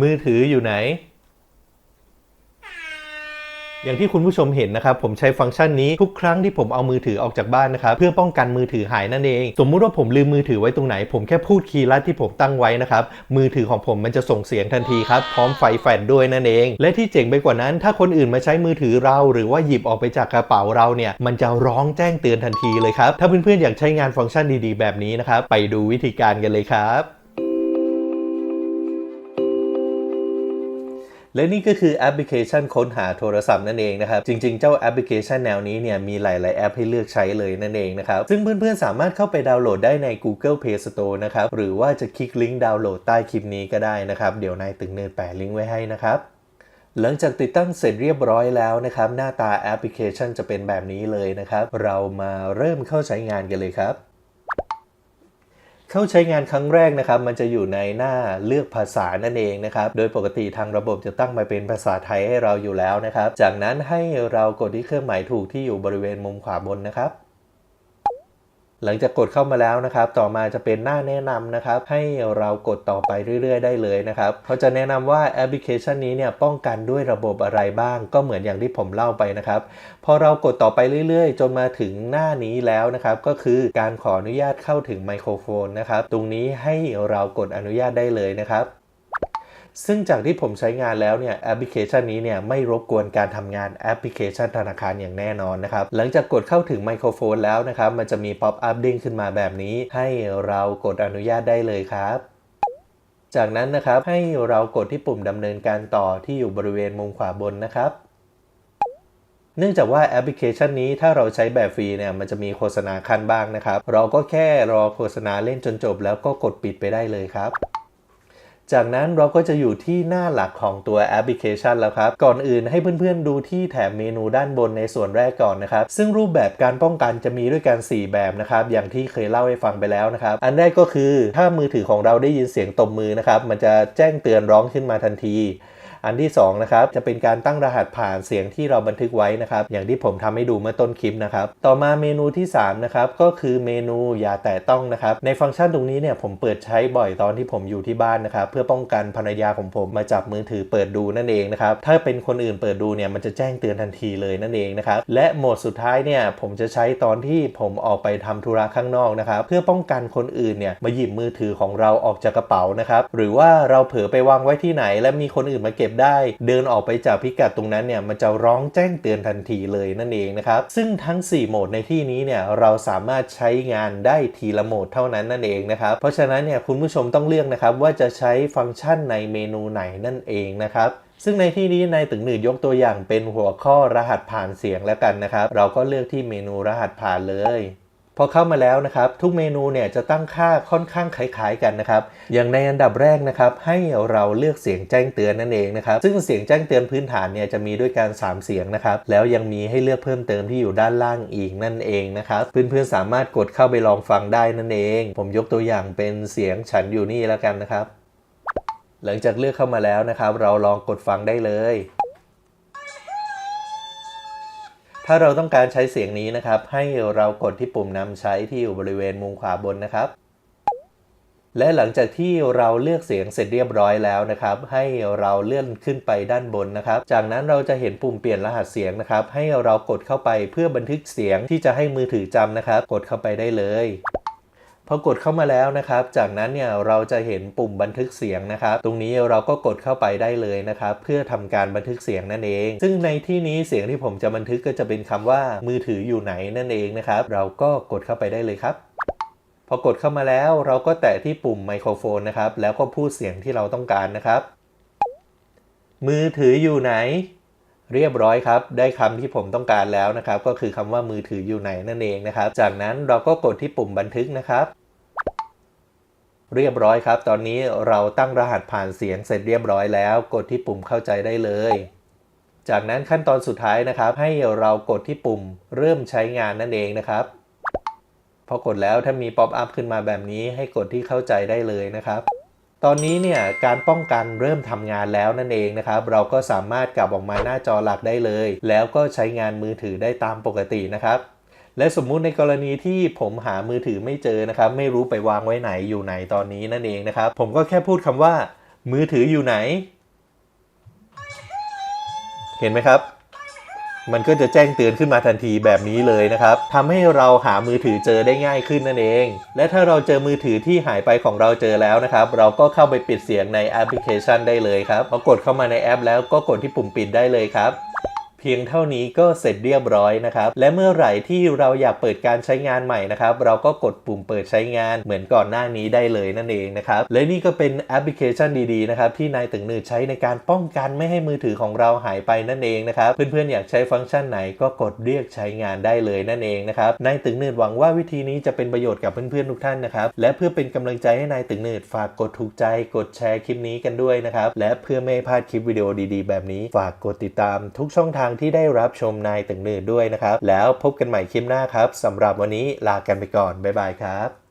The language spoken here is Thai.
มือถืออยู่ไหน อย่างที่คุณผู้ชมเห็นนะครับ ผมใช้ฟังก์ชันนี้ทุกครั้งที่ผมเอามือถือออกจากบ้านนะครับ เพื่อป้องกันมือถือหายนั่นเอง สมมุติว่าผมลืมมือถือไว้ตรงไหน ผมแค่พูดคีย์ลัดที่ผมตั้งไว้นะครับ มือถือของผมมันจะส่งเสียงทันทีครับ พร้อมไฟแฟลชด้วยนั่นเอง และที่เจ๋งไปกว่านั้น ถ้าคนอื่นมาใช้มือถือเรา หรือว่าหยิบออกไปจากกระเป๋าเราเนี่ย มันจะร้องแจ้งเตือนทันทีเลยครับ ถ้าเพื่อนๆอยากใช้งานฟังก์ชันดีๆ แบบนี้นะครับ ไปดูวิธีการกันเลยครับ และนี่ก็คือแอปพลิเคชันค้นหาโทรศัพท์นั่นเองนะครับ จริง ๆ เจ้าแอปพลิเคชันแนวนี้เนี่ยมีหลาย ๆ แอปให้เลือกใช้เลยนั่นเองนะครับ ซึ่งเพื่อน ๆ สามารถเข้าไปดาวน์โหลดได้ใน Google Play Store นะครับ หรือว่าจะคลิกลิงก์ดาวน์โหลดใต้คลิปนี้ก็ได้นะครับ เดี๋ยวนายตึงเนินแปะลิงก์ไว้ให้นะครับหลังจากติดตั้งเสร็จเรียบร้อยแล้วนะครับ หน้าตาแอปพลิเคชันจะเป็นแบบนี้เลยนะครับ เรามาเริ่มเข้าใช้งานกันเลยครับ เข้าใช้งานครั้งแรกนะครับ มันจะอยู่ในหน้าเลือกภาษานั่นเองนะครับ โดยปกติทางระบบจะตั้งมาเป็นภาษาไทยให้เราอยู่แล้วนะครับ จากนั้นให้เรากดที่เครื่องหมายถูกที่อยู่บริเวณมุมขวาบนนะครับ หลังจากกดเข้ามาแล้วนะครับ ต่อมาจะเป็นหน้าแนะนำนะครับ ให้เรากดต่อไปเรื่อย ๆ ได้เลยนะครับเขาจะแนะนำว่าแอปพลิเคชันนี้เนี่ยป้องกันด้วยระบบอะไรบ้าง ก็เหมือนอย่างที่ผมเล่าไปนะครับ พอเรากดต่อไปเรื่อย ๆ จนมาถึงหน้านี้แล้วนะครับ ก็คือการขออนุญาตเข้าถึงไมโครโฟนนะครับ ตรงนี้ให้เรากดอนุญาตได้เลยนะครับ ซึ่งจากที่ผมใช้งานแล้วเนี่ยแอปพลิเคชันนี้เนี่ยไม่รบกวนการทำงานแอปพลิเคชันธนาคารอย่างแน่นอนนะครับ หลังจากกดเข้าถึงไมโครโฟนแล้วนะครับ มันจะมีป๊อปอัพเด้งขึ้นมาแบบนี้ ให้เรากดอนุญาตได้เลยครับจากนั้นนะครับให้เรากดที่ปุ่มดำเนินการต่อที่อยู่บริเวณมุมขวาบนนะครับ เนื่องจากว่าแอปพลิเคชันนี้ถ้าเราใช้แบบฟรีเนี่ยมันจะมีโฆษณาขั้นบ้างนะครับ เราก็แค่รอโฆษณาเล่นจนจบแล้วก็กดปิดไปได้เลยครับ จากนั้นเราก็จะอยู่ที่หน้าหลักของตัวแอปพลิเคชันแล้วครับ ก่อนอื่นให้เพื่อนๆดูที่แถบเมนูด้านบนในส่วนแรกก่อนนะครับ ซึ่งรูปแบบการป้องกันจะมีด้วยกัน 4 แบบนะครับ อย่างที่เคยเล่าให้ฟังไปแล้วนะครับ อันแรกก็คือถ้ามือถือของเราได้ยินเสียงตบมือนะครับ มันจะแจ้งเตือนร้องขึ้นมาทันที อันที่2นะครับจะเป็นการตั้งรหัสผ่านเสียงที่เราบันทึกไว้นะครับอย่างที่ผมทำให้ดูเมื่อต้นคลิปนะครับต่อมาเมนูที่3นะครับก็คือเมนูอย่าแตะต้องนะครับในฟังก์ชันตรงนี้เนี่ยผมเปิดใช้บ่อยตอนที่ผมอยู่ที่บ้านนะครับเพื่อป้องกันภรรยาของผมมาจับมือถือเปิดดูนั่นเองนะครับถ้าเป็นคนอื่นเปิดดูเนี่ยมันจะแจ้งเตือนทันทีเลยนั่นเองนะครับและโหมดสุดท้ายเนี่ยผมจะใช้ตอนที่ผมออกไปทำธุระข้างนอกนะครับเพื่อป้องกันคนอื่นเนี่ยมาหยิบมือถือของเราออกจากกระเป๋านะครับหรือว่าเราเผลอไปวางไว้ที่ไหน และมีคนอื่นมาเก็บได้ เดินออกไปจากพิกัดตรงนั้นเนี่ยมันจะร้องแจ้งเตือนทันทีเลยนั่นเองนะครับซึ่งทั้ง 4 โหมดในที่นี้เนี่ยเราสามารถใช้งานได้ทีละโหมดเท่านั้นนั่นเองนะครับเพราะฉะนั้นเนี่ยคุณผู้ชมต้องเลือกนะครับว่าจะใช้ฟังก์ชันในเมนูไหนนั่นเองนะครับซึ่งในที่นี้นายตึงหนืดยกตัวอย่างเป็นหัวข้อรหัสผ่านเสียงแล้วกันนะครับ เราก็เลือกที่เมนูรหัสผ่านเลย พอเข้ามาแล้วนะครับ ทุกเมนูเนี่ยจะตั้งค่าค่อนข้างคล้ายๆกันนะครับ อย่างในอันดับแรกนะครับ ให้เราเลือกเสียงแจ้งเตือนนั่นเองนะครับ ซึ่งเสียงแจ้งเตือนพื้นฐานเนี่ยจะมีด้วยกัน3เสียงนะครับ แล้วยังมีให้เลือกเพิ่มเติมที่อยู่ด้านล่างอีกนั่นเองนะครับ เพื่อนๆสามารถกดเข้าไปลองฟังได้นั่นเอง ผมยกตัวอย่างเป็นเสียงฉันอยู่นี่แล้วกันนะครับ หลังจากเลือกเข้ามาแล้วนะครับ เราลองกดฟังได้เลย ถ้าเราต้องการใช้เสียงนี้นะครับ ให้เรากดที่ปุ่มนำใช้ที่อยู่บริเวณมุมขวาบนนะครับ และหลังจากที่เราเลือกเสียงเสร็จเรียบร้อยแล้วนะครับ ให้เราเลื่อนขึ้นไปด้านบนนะครับ จากนั้นเราจะเห็นปุ่มเปลี่ยนรหัสเสียงนะครับ ให้เรากดเข้าไปเพื่อบันทึกเสียงที่จะให้มือถือจำนะครับ กดเข้าไปได้เลย พอกดเข้ามาแล้วนะครับ จากนั้นเนี่ยเราจะเห็นปุ่มบันทึกเสียงนะครับ ตรงนี้เราก็กดเข้าไปได้เลยนะครับ เพื่อทำการบันทึกเสียงนั่นเอง ซึ่งในที่นี้เสียงที่ผมจะบันทึกก็จะเป็นคำว่ามือถืออยู่ไหนนั่นเองนะครับ เราก็กดเข้าไปได้เลยครับพอกดเข้ามาแล้วเราก็แตะที่ปุ่มไมโครโฟนนะครับ แล้วก็พูดเสียงที่เราต้องการนะครับ มือถืออยู่ไหน เรียบร้อยครับ ได้คำที่ผมต้องการแล้วนะครับ ก็คือคำว่ามือถืออยู่ไหนนั่นเองนะครับ จากนั้นเราก็กดที่ปุ่มบันทึกนะครับ เรียบร้อยครับ ตอนนี้เราตั้งรหัสผ่านเสียงเสร็จเรียบร้อยแล้ว กดที่ปุ่มเข้าใจได้เลย จากนั้นขั้นตอนสุดท้ายนะครับ ให้เรากดที่ปุ่มเริ่มใช้งานนั่นเองนะครับพอกดแล้วถ้ามีป๊อปอัพขึ้นมาแบบนี้ให้กดที่เข้าใจได้เลยนะครับ ตอนนี้เนี่ยการป้องกันเริ่มทำงานแล้วนั่นเองนะครับ เราก็สามารถกลับออกมาหน้าจอหลักได้เลย แล้วก็ใช้งานมือถือได้ตามปกตินะครับ และสมมุติในกรณีที่ผมหามือถือไม่เจอนะครับ ไม่รู้ไปวางไว้ไหนอยู่ไหนตอนนี้นั่นเองนะครับ ผมก็แค่พูดคำว่า มือถืออยู่ไหน เห็นไหมครับ มันก็จะแจ้งเตือนขึ้นมาทันทีแบบนี้เลยนะครับทำให้เราหามือถือเจอได้ง่ายขึ้นนั่นเอง และถ้าเราเจอมือถือที่หายไปของเราเจอแล้วนะครับ เราก็เข้าไปปิดเสียงในแอปพลิเคชันได้เลยครับพอกดเข้ามาในแอปแล้วก็กดที่ปุ่มปิดได้เลยครับ เพียงเท่านี้ก็เสร็จเรียบร้อยนะครับ และเมื่อไหร่ที่เราอยากเปิดการใช้งานใหม่นะครับ เราก็กดปุ่มเปิดใช้งานเหมือนก่อนหน้านี้ได้เลยนั่นเองนะครับ และนี่ก็เป็นแอปพลิเคชันดีๆนะครับที่นายตึงนืดใช้ในการป้องกันไม่ให้มือถือของเราหายไปนั่นเองนะครับ เพื่อนๆอยากใช้ฟังก์ชันไหนก็กดเรียกใช้งานได้เลยนั่นเองนะครับนายตึงนืดหวังว่าวิธีนี้จะเป็นประโยชน์กับเพื่อนๆทุกท่านนะครับ และเพื่อเป็นกำลังใจให้นายตึงนืดฝากกดถูกใจ กดแชร์คลิปนี้กันด้วยนะครับ และเพื่อไม่ให้พลาดคลิปวิดีโอดีๆ แบบนี้ ฝากกดติดตามทุกช่องทางที่ได้รับชมนายตึงหนืดด้วยนะครับ แล้วพบกันใหม่คลิปหน้าครับสำหรับวันนี้ลากันไปก่อน บ๊ายบายครับ